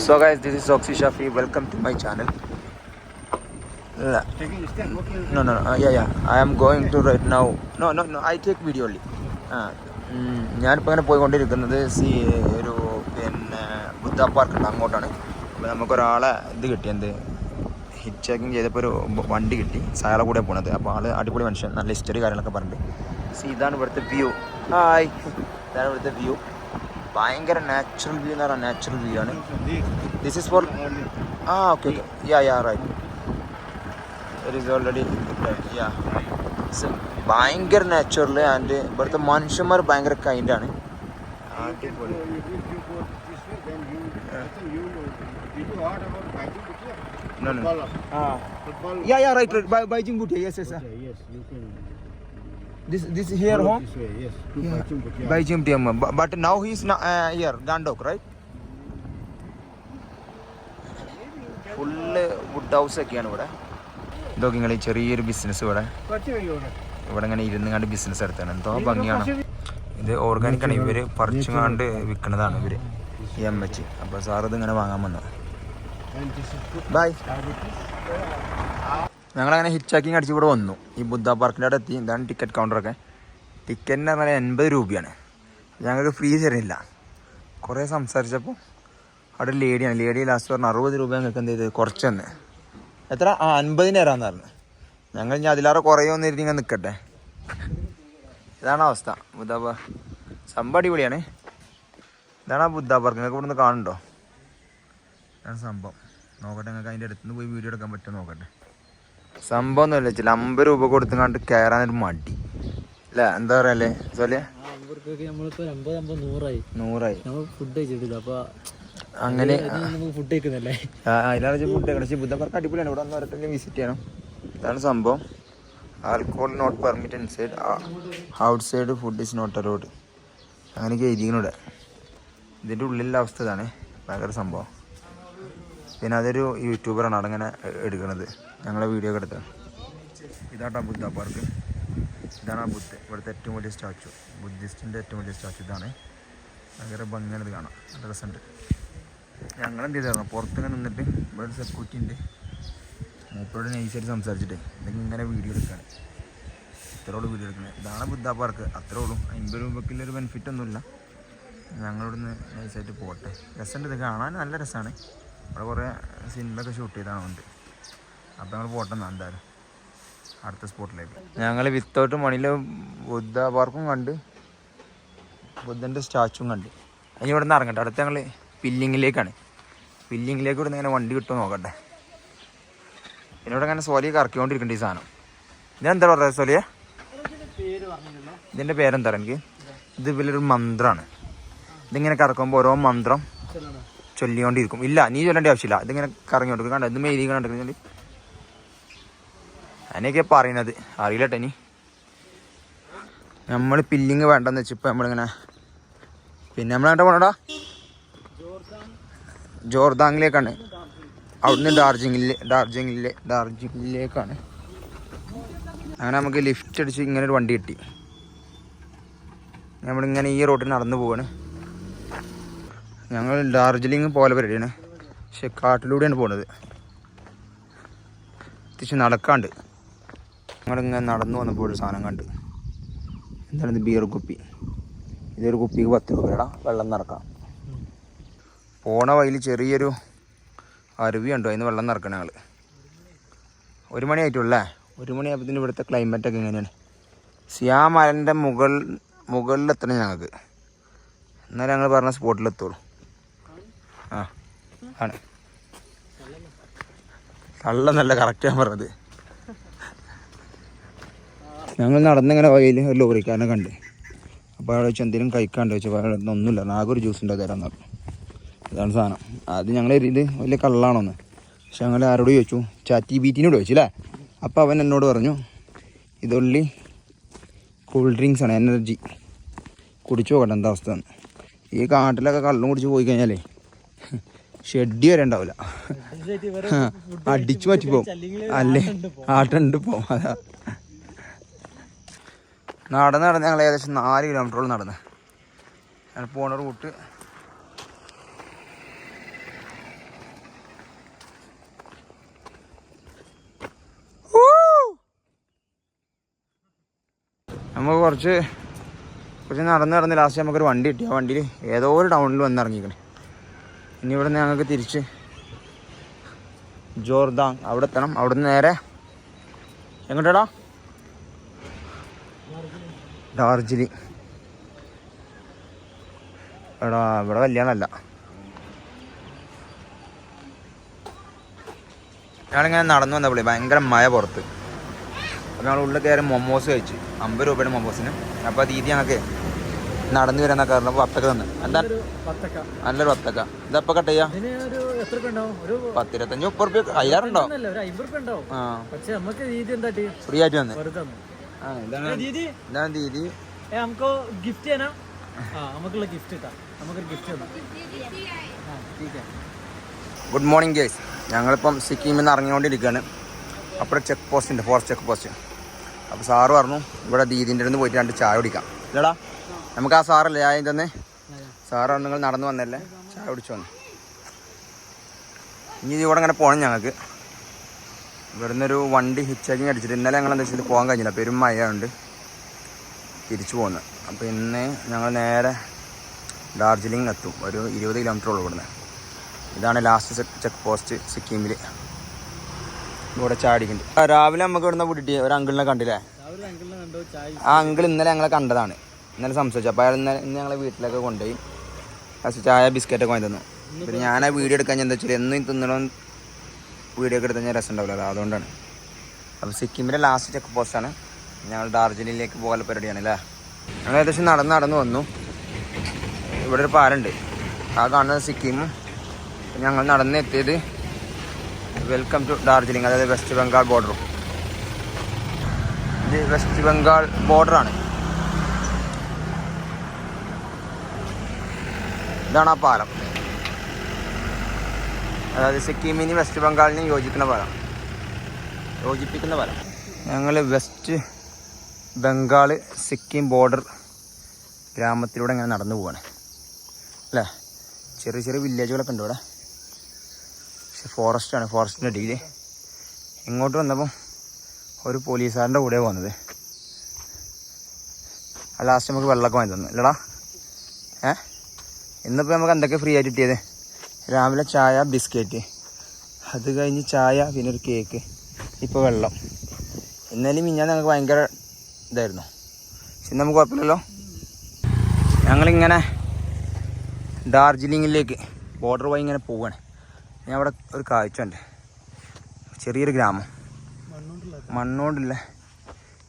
So guys, this is Oxy Shafi. Welcome to my channel. No, no, no. Uh, yeah, yeah. I am going to right now. No, no, no. I take video only. ആ ഉം, ഞാനിപ്പോൾ ഇങ്ങനെ പോയിക്കൊണ്ടിരിക്കുന്നത് C ഒരു പിന്നെ ബുദ്ധ park ഉണ്ട് അങ്ങോട്ടാണ് അപ്പോൾ നമുക്കൊരാളെ ഇത് കിട്ടി എന്ത് ഹിറ്റ് ചെക്കിങ് ചെയ്തപ്പോൾ ഒരു വണ്ടി കിട്ടി സായാളെ കൂടെ പോണത് അപ്പോൾ ആൾ അടിപൊളി മനുഷ്യൻ നല്ല ഹിസ്റ്ററി കാര്യങ്ങളൊക്കെ പറഞ്ഞിട്ട് സി ഇതാണ് ഇവിടുത്തെ വ്യൂ ഹായ് ഇതാണ് ഇവിടുത്തെ വ്യൂ ഭയങ്കര നാച്ചുറൽ വ്യൂ എന്ന് പറഞ്ഞാൽ നാച്ചുറൽ വ്യൂ ആണ്. ദിസ് ഇസ് ഫോർ ആ okay okay yeah yeah right it is already yeah ഭയങ്കര നാച്ചുറൽ ആൻഡ് ഇവിടുത്തെ മനുഷ്യന്മാർ ഭയങ്കര കൈൻഡാണ് അടിപൊളി. No, no. Yeah yeah right right Baichung Bhutia yes yes Yes, you can. This this here home This way, yes. To Yeah. Bachung Bhutia. but T M but not, uh, here, Gandok, right? Full wood house ഒക്കെയാണ് ഇവിടെ ഇതൊക്കെ നിങ്ങൾ ചെറിയൊരു business ഇവിടെ ഇവിടെ ഇങ്ങനെ ഇരുന്ന് കണ്ട് ബിസിനസ് നടത്താണ് എന്തോ ഭംഗിയാണ് ഇത് ഓർഗാനിക് ആണ് ഇവർ പറിച്ചു കണ്ട് വിൽക്കുന്നതാണ് ഇവർ ഈ എം അപ്പൊ സാർ ഇത് ഇങ്ങനെ വാങ്ങാൻ വന്നു this is. ബൈ ഞങ്ങളങ്ങനെ ഹിച്ചാക്കിങ് അടിച്ച് ഇവിടെ വന്നു. ഈ ബുദ്ധ പാർക്കിന്റെ അവിടെ എത്തി. ഇതാണ് ടിക്കറ്റ് കൗണ്ടറൊക്കെ ടിക്കറ്റിന് പറഞ്ഞാൽ എൺപത് രൂപയാണ്. ഞങ്ങൾക്ക് ഫ്രീ തരുന്നില്ല. കുറേ സംസാരിച്ചപ്പോൾ അവിടെ ലേഡിയാണ് ലേഡി ലാസ്റ്റ് പറഞ്ഞു അറുപത് രൂപ ഞങ്ങൾക്ക് എന്ത് ചെയ്ത്? കുറച്ച് തന്നെ. എത്ര? ആ അൻപതിന് തരാമെന്ന് പറഞ്ഞു. ഞങ്ങൾ ഇനി അതിലാറെ കുറയുമെന്ന് ഇരുന്ന് ഇങ്ങനെ നിൽക്കട്ടെ. ഇതാണ് അവസ്ഥ. ബുദ്ധ സംഭവം അടിപൊളിയാണ്. ഇതാണ് ആ ബുദ്ധ പാർക്ക് നിങ്ങൾക്ക് ഇവിടുന്ന് കാണുന്നുണ്ടോ? ഇതാണ് സംഭവം. നോക്കട്ടെ നിങ്ങൾക്ക് അതിന്റെ അടുത്തുനിന്ന് പോയി വീഡിയോ എടുക്കാൻ പറ്റുമോ നോക്കട്ടെ. സംഭവം ഒന്നുമില്ല ചില അമ്പത് രൂപ കൊടുത്തുകൊണ്ട് കയറാനൊരു മടി. അല്ല? എന്താ പറയല്ലേ സോലിയ നൂറായി. അങ്ങനെ ഫുഡ് കഴിക്കുന്നല്ലേ? അതിലാണ് ഫുഡ് കഴിച്ച് ബുദ്ധ പാർക്ക് അടിപൊളിയാണ്. ഇവിടെ ഒന്ന് വരട്ടെ വിസിറ്റ് ചെയ്യണം. ഇതാണ് സംഭവം. Alcohol not permit inside outside food is not allowed അങ്ങനെയൊക്കെ എഴുതിക്കണൂടെ ഇതിന്റെ ഉള്ളിലുള്ള അവസ്ഥ ഇതാണ്. ഭയങ്കര സംഭവം. പിന്നെ അതൊരു യൂട്യൂബറാണ് അടങ്ങനെ എടുക്കണത്. ഞങ്ങളെ വീഡിയോ ഒക്കെ എടുത്തത് ഇതാട്ടാ ബുദ്ധ പാർക്ക്. ഇതാണ് ആ ബുദ്ധ. ഇവിടുത്തെ ഏറ്റവും വലിയ സ്റ്റാച്ചു. ബുദ്ധിസ്റ്റിന്റെ ഏറ്റവും വലിയ സ്റ്റാച്ചു ഇതാണ്. ഭയങ്കര ഭംഗിയാണ് ഇത് കാണാം നല്ല രസമുണ്ട്. ഞങ്ങൾ എന്ത് ചെയ്തായിരുന്നു പുറത്തിങ്ങനെ നിന്നിട്ട് ഇവിടെ ഒരു സെക്യൂരിറ്റി ഉണ്ട് മൂപ്പരോട് നൈസായിട്ട് സംസാരിച്ചിട്ട്. എന്തെങ്കിലും ഇങ്ങനെ വീഡിയോ എടുക്കുകയാണ് ഇത്രയോട് വീഡിയോ എടുക്കുന്നത്. ഇതാണ് ബുദ്ധ പാർക്ക്. അത്രേ ഉള്ളൂ. അമ്പത് രൂപയ്ക്കുള്ളൊരു ബെനിഫിറ്റ് ഒന്നുമില്ല. ഞങ്ങളിവിടുന്ന് നൈസായിട്ട് പോട്ടെ രസമുണ്ട് ഇത് കാണാൻ. നല്ല രസമാണ്. അവിടെ കുറേ സിനിമയൊക്കെ ഷൂട്ട് ചെയ്താണ് ഉണ്ട്. അപ്പോൾ ഞങ്ങൾ പോട്ടെ എന്നാ എന്തായാലും. അടുത്ത സ്പോട്ടിലേക്ക് ഞങ്ങൾ വിത്തൗട്ട് മണിയിൽ ബുദ്ധ പാർക്കും കണ്ട്. ബുദ്ധന്റെ സ്റ്റാച്ചുവും കണ്ട്. അതിന് ഇവിടെ നിന്ന് ഇറങ്ങട്ടെ. അടുത്ത് ഞങ്ങൾ പില്ലിങ്ങിലേക്കാണ്. പില്ലിങ്ങിലേക്ക് ഇവിടെ നിന്ന് ഇങ്ങനെ വണ്ടി കിട്ടുമോ നോക്കട്ടെ. പിന്നെ ഇവിടെ ഇങ്ങനെ സോലിയെ കറക്കിക്കൊണ്ടിരിക്കണ്ട ഈ സാധനം. ഇതെന്താ പറയുക സോലിയെ? ഇതിന്റെ പേരെന്താ എനിക്ക്? ഇത് വലിയൊരു മന്ത്രമാണ് ഇതിങ്ങനെ കറക്കുമ്പോൾ ഓരോ മന്ത്രം. ചൊല്ലിക്കൊണ്ടിരിക്കും. ഇല്ല നീ ചൊല്ലേണ്ട ആവശ്യമില്ല. ഇതിങ്ങനെ കറങ്ങി കൊടുക്കും കണ്ടോ ഇത് മെയ്തി കണ്ടിട്ടുണ്ട് അതിനൊക്കെ പറയണത് അറിയില്ലട്ടെ ഇനി. നമ്മൾ പില്ലിങ് വേണ്ടെന്ന് വെച്ചപ്പോൾ നമ്മളിങ്ങനെ പിന്നെ നമ്മൾ എവിടെ പോണടാ? ജോർദാങ്ങിലേക്കാണ് അവിടുന്ന് ഡാർജിലിംഗിൽ ഡാർജിലിംഗിലെ ഡാർജിലിംഗിലേക്കാണ് അങ്ങനെ നമുക്ക് ലിഫ്റ്റ് അടിച്ച് ഇങ്ങനെ ഒരു വണ്ടി കിട്ടി. നമ്മളിങ്ങനെ ഈ റോട്ടിൽ നടന്നു പോവാണ്. ഞങ്ങൾ ഡാർജിലിംഗ് പോലെ പരിപാടിയാണ്. പക്ഷെ കാട്ടിലൂടെയാണ് പോണത്. അത്യാവശ്യം നടക്കാണ്ട്. ഞങ്ങളിങ്ങനെ നടന്നു വന്നപ്പോൾ ഒരു സാധനം കണ്ട്. എന്താണ് ബിയർ കുപ്പി. ഇതൊരു കുപ്പിക്ക് പത്ത് രൂപയുടെ വെള്ളം നിറക്കാം. പോണ വഴിയിൽ ചെറിയൊരു അരുവി ഉണ്ടോ അതിന് വെള്ളം നിറക്കണം ഞങ്ങൾ ഒരു മണി ആയിട്ടുള്ളേ ഒരു മണിയായപ്പോൾ ഇവിടുത്തെ ക്ലൈമറ്റൊക്കെ എങ്ങനെയാണ് സിയാമലന്റെ മുകൾ മുകളിലെത്തണം ഞങ്ങൾക്ക്. എന്നാലും ഞങ്ങൾ പറഞ്ഞ സ്പോട്ടിലെത്തുള്ളൂ ആ ആണ്. കള്ള നല്ല കറക്റ്റ് ഞാൻ പറഞ്ഞത് ഞങ്ങൾ നടന്നിങ്ങനെ വഴിയിൽ ഒരു ലോറിക്കാരനെ കണ്ട്. അപ്പോൾ അവിടെ വെച്ച് എന്തെങ്കിലും കഴിക്കാണ്ട് വെച്ചു അപ്പോൾ അവിടെ ഒന്നുമില്ല. ആകെ ഒരു ജ്യൂസ് ഉണ്ടോ തരാൻ പറഞ്ഞു. ഇതാണ് സാധനം. അത് ഞങ്ങൾ ഇത് വലിയ കള്ളാണോന്ന്. പക്ഷെ ഞങ്ങൾ ആരോട് ചോദിച്ചു. ചാറ്റി ബീറ്റിനോട് ചോദിച്ചു അല്ലേ അപ്പോൾ അവൻ എന്നോട് പറഞ്ഞു ഇതൊള്ളി കൂൾ ഡ്രിങ്ക്സ് ആണ് എനർജി കുടിച്ചു നോക്കട്ടെ എന്താ അവസ്ഥ ഈ കാട്ടിലൊക്കെ കള്ളും കുടിച്ച് പോയി കഴിഞ്ഞാലേ ഷെഡ് വരെ ഉണ്ടാവില്ല അടിച്ചു മാറ്റിപ്പോവും അല്ലേ? ആട്ടുണ്ട് പോവും. അതാ. നടന്ന് നടന്ന് ഞങ്ങൾ ഏകദേശം നാല് കിലോമീറ്ററോളം നടന്ന്. ഞങ്ങൾ പോണ റൂട്ട്. നമുക്ക് കുറച്ച് കുറച്ച് നടന്ന് നടന്ന് ലാസ്റ്റ് നമുക്കൊരു വണ്ടി കിട്ടി. ആ വണ്ടിയിൽ ഏതോ ഒരു ടൗണിൽ വന്നിറങ്ങിക്കണേ. ഇനി ഇവിടെ നിന്ന് ഞങ്ങൾക്ക് തിരിച്ച് ജോർദാങ് അവിടെ എത്തണം. അവിടെ നിന്ന് നേരെ എങ്ങോട്ടാടാ? ഡാർജിലിംഗ് എടാ ഇവിടെ കല്യാണമല്ല. ഞങ്ങളിങ്ങനെ നടന്നു വന്നപ്പോഴേ ഭയങ്കര മഴ പുറത്ത്. അപ്പോൾ ഞങ്ങൾ ഉള്ളിൽ കയറി മൊമോസ് കഴിച്ചു. അമ്പത് രൂപയുടെ മൊമോസിന്. അപ്പോൾ ആ ദീദി ഞങ്ങൾക്ക് നടന്നു വരാൻ കാരണം വത്തക്ക തന്നെ എന്താ? നല്ലൊരു വത്തക്ക എന്താ ഇപ്പൊ കട്ട് ചെയ്യാം? മുപ്പത് റുപ്യ അയ്യാറുണ്ടോ ഫ്രീ ആയിട്ട് വന്ന്. ഇതാണ് ദീദി. ഗിഫ്റ്റ് ഗുഡ് മോർണിംഗ് ഗേസ് ഞങ്ങളിപ്പം സിക്കിമിൽ നിന്ന് ഇറങ്ങിക്കൊണ്ടിരിക്കുകയാണ്. അപ്പോൾ ചെക്ക് പോസ്റ്റ് ഉണ്ട് ഫോറസ്റ്റ് ചെക്ക് പോസ്റ്റ് അപ്പോൾ സാറ് പറഞ്ഞു ഇവിടെ ദീദിന്റെ അടുത്ത് പോയിട്ട് രണ്ട് ചായ കുടിക്കാം. ഇല്ലടാ. നമുക്ക് ആ സാറല്ലേ ചായ തന്നെ? സാറാണ് നിങ്ങൾ നടന്നു വന്നല്ലേ? ചായ കുടിച്ചു വന്നു. ഇനി ഇതിവിടെ ഇങ്ങനെ പോകണം ഞങ്ങൾക്ക്. ഇവിടുന്നൊരു വണ്ടി ഹിച്ചാക്കിങ് അടിച്ചിട്ട് ഇന്നലെ ഞങ്ങൾ എന്താ വെച്ചാൽ പോകാൻ കഴിഞ്ഞില്ല. പെരും മഴയുണ്ട് തിരിച്ചു പോകുന്നത് അപ്പോൾ ഇന്ന് ഞങ്ങൾ നേരെ ഡാർജിലിംഗ് എത്തും ഒരു ഇരുപത് കിലോമീറ്റർ ഉള്ളൂ ഇവിടുന്ന്. ഇതാണ് ലാസ്റ്റ് ചെക്ക് പോസ്റ്റ് സിക്കിമിൽ ഇവിടെ ചാടിക്കുന്നുണ്ട് രാവിലെ നമുക്ക് ഇവിടുന്ന് വിട്ടിട്ട് ഒരു അങ്കിളിനെ കണ്ടില്ലേ? ആ അങ്കിൾ ഇന്നലെ ഞങ്ങളെ കണ്ടതാണ്. ഇന്നലെ സംസാരിച്ചു. അപ്പോൾ അയാൾ ഇന്നലെ ഇന്ന് ഞങ്ങളെ വീട്ടിലൊക്കെ കൊണ്ടുപോയി. ഫസ്റ്റ് ചായ ബിസ്ക്കറ്റൊക്കെ വാങ്ങി തന്നു പിന്നെ ഞാൻ ആ വീഡിയോ എടുക്കാൻ എന്താ വെച്ചാൽ എന്നും തിന്നണം വീഡിയോ ഒക്കെ എടുത്താൽ ഞാൻ രസം ഉണ്ടാവില്ല. അതുകൊണ്ടാണ്. അപ്പോൾ സിക്കിമിന്റെ ലാസ്റ്റ് ചെക്ക് പോസ്റ്റാണ് ഞങ്ങൾ ഡാർജിലിംഗിലേക്ക് പോകാൻ പരിപാടിയാണ് അല്ലേ? ഞങ്ങൾ ഏകദേശം നടന്ന് നടന്ന് വന്നു. ഇവിടെ ഒരു പാലുണ്ട് ആ കാണുന്നത് സിക്കിമും ഞങ്ങൾ നടന്ന് എത്തിയത് വെൽക്കം ടു ഡാർജിലിംഗ് അതായത് വെസ്റ്റ് ബംഗാൾ ബോർഡറും ഇത് വെസ്റ്റ് ബംഗാൾ ബോർഡറാണ് ഇതാണ് ആ പാലം. അതായത് സിക്കിമിനും വെസ്റ്റ് ബംഗാളിനും യോജിക്കുന്ന പാലം. യോജിപ്പിക്കുന്ന പാലം. ഞങ്ങൾ വെസ്റ്റ് ബംഗാൾ സിക്കിം ബോർഡർ ഗ്രാമത്തിലൂടെ ഇങ്ങനെ നടന്നു പോവാണ്. അല്ലേ? ചെറിയ ചെറിയ വില്ലേജുകളൊക്കെ ഉണ്ട് ഇവിടെ. പക്ഷെ ഫോറസ്റ്റാണ് ഫോറസ്റ്റിന്റെ അടിയിൽ ഇങ്ങോട്ട് വന്നപ്പം ഒരു പോലീസുകാരന്റെ കൂടെ പോകുന്നത് ലാസ്റ്റ് നമുക്ക് വെള്ളമൊക്കെ വാങ്ങി തന്നു. ഇല്ലടാ. ഏ? ഇന്നിപ്പോൾ നമുക്ക് എന്തൊക്കെ ഫ്രീ ആയിട്ട് കിട്ടിയത്? രാവിലെ ചായ ബിസ്ക്കറ്റ്. അത് കഴിഞ്ഞ് ചായ പിന്നെ ഒരു കേക്ക് ഇപ്പോൾ വെള്ളം. ഇന്നലെ മിഞ്ഞാൽ ഞങ്ങൾക്ക് ഭയങ്കര ഇതായിരുന്നു. പക്ഷെ നമുക്ക് കുഴപ്പമില്ലല്ലോ. ഞങ്ങളിങ്ങനെ ഡാർജിലിങ്ങിലേക്ക് ബോർഡർ വഴി ഇങ്ങനെ പോവുകയാണ് ഞാൻ അവിടെ ഒരു കാഴ്ച ഉണ്ട് ചെറിയൊരു ഗ്രാമം. മണ്ണുകൊണ്ടുള്ള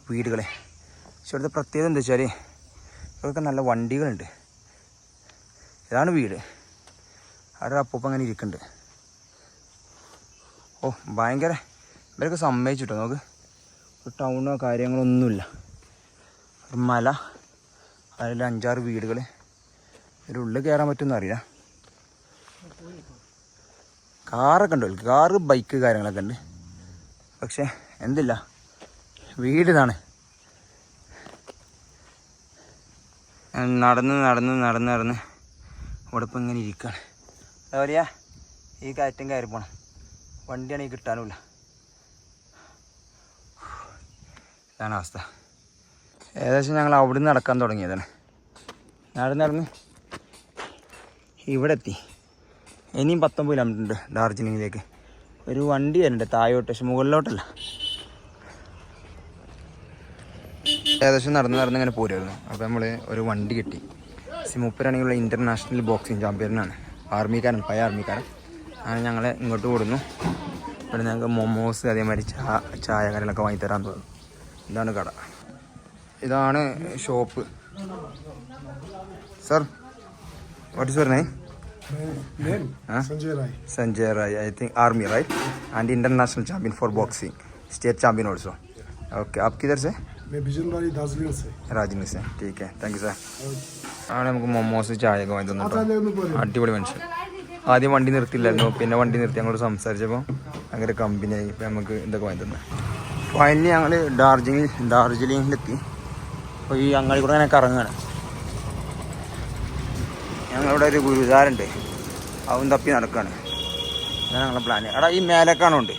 വീടുകൾ പക്ഷെ ഇവിടുത്തെ പ്രത്യേകത എന്താ വെച്ചാൽ ഇവിടെയൊക്കെ നല്ല വണ്ടികളുണ്ട്. ഇതാണ് വീട്. അവിടെ അപ്പൂപ്പം അങ്ങനെ ഇരിക്കുന്നുണ്ട്. ഓ ഭയങ്കര ഇവരൊക്കെ സമ്മതിച്ചിട്ടോ? നമുക്ക് ഒരു ടൗണോ കാര്യങ്ങളൊന്നുമില്ല ഒരു മല അതിൽ അഞ്ചാറ് വീടുകൾ ഇതിനുള്ളിൽ കയറാൻ പറ്റുമെന്ന് അറിയില്ല. കാറൊക്കെ ഉണ്ട്. കാറ് ബൈക്ക് കാര്യങ്ങളൊക്കെ ഉണ്ട്. പക്ഷെ എന്തില്ല. വീട് ഇതാണ്. നടന്ന് നടന്ന് നടന്ന് നടന്ന് ഇവിടെ ഇപ്പം ഇങ്ങനെ ഇരിക്കുകയാണ് അതുപോലെയാ ഈ കയറ്റം കയറി പോകണം വണ്ടിയാണെങ്കിൽ കിട്ടാനുമില്ല ഇതാണ് അവസ്ഥ. ഏകദേശം ഞങ്ങൾ അവിടുന്ന് നടക്കാൻ തുടങ്ങിയതാണ്. നടന്ന് നടന്ന് ഇവിടെ എത്തി ഇനിയും പത്തൊമ്പത് കിലോമീറ്റർ ഉണ്ട് ഡാർജിലിംഗിലേക്ക് ഒരു വണ്ടി വരുന്നുണ്ട് താഴോട്ട് പക്ഷെ മുകളിലോട്ടല്ല. ഏകദേശം നടന്ന് നടന്ന് ഇങ്ങനെ പോരുമായിരുന്നു അപ്പോൾ നമ്മൾ ഒരു വണ്ടി കിട്ടി. സിമുപ്പരാണെങ്കിലുള്ള ഇൻ്റർനാഷണൽ ബോക്സിംഗ് ചാമ്പ്യനാണ് ആർമിക്കാരൻ പഴയ ആർമിക്കാരൻ അങ്ങനെ ഞങ്ങളെ ഇങ്ങോട്ട് കൊടുന്നു ഇവിടെ ഞങ്ങൾക്ക് മൊമോസ് അതേമാതിരി ചാ ചായ കാര്യങ്ങളൊക്കെ വാങ്ങി തരാൻ തോന്നുന്നു ഇതാണ് കട ഇതാണ് shop sir what is your name Name? Huh? Sanjay Rai. Sanjay Rai, I think army, right? And international champion for boxing, state champion also. Okay, आप किधर से? मैं बिजनबारी दार्जिलिंग से രാജിനി സെ ടീക്ക് താങ്ക് യു സാർ ആണ് നമുക്ക് മൊമോസ് ചായയൊക്കെ വാങ്ങി തന്നിട്ടോ അടിപൊളി മനുഷ്യൻ. ആദ്യം വണ്ടി നിർത്തില്ലായിരുന്നു പിന്നെ വണ്ടി നിർത്തി ഞങ്ങളോട് സംസാരിച്ചപ്പോൾ ഭയങ്കര ആയി ഇപ്പം നമുക്ക് ഇതൊക്കെ വാങ്ങി തന്നെ. ഫൈനലി ഞങ്ങൾ ഡാർജിലിംഗ് ഡാർജിലിംഗിലെത്തി അപ്പോൾ ഈ അങ്ങാടി കൂടെ അങ്ങനെ കറങ്ങുകയാണ് ഞങ്ങളിവിടെ ഒരു ഗുരുദാരുണ്ട് അവൻ തപ്പി നടക്കുകയാണ് അതാണ് ഞങ്ങളുടെ പ്ലാൻ എടാ ഈ മേലക്കാണുണ്ട്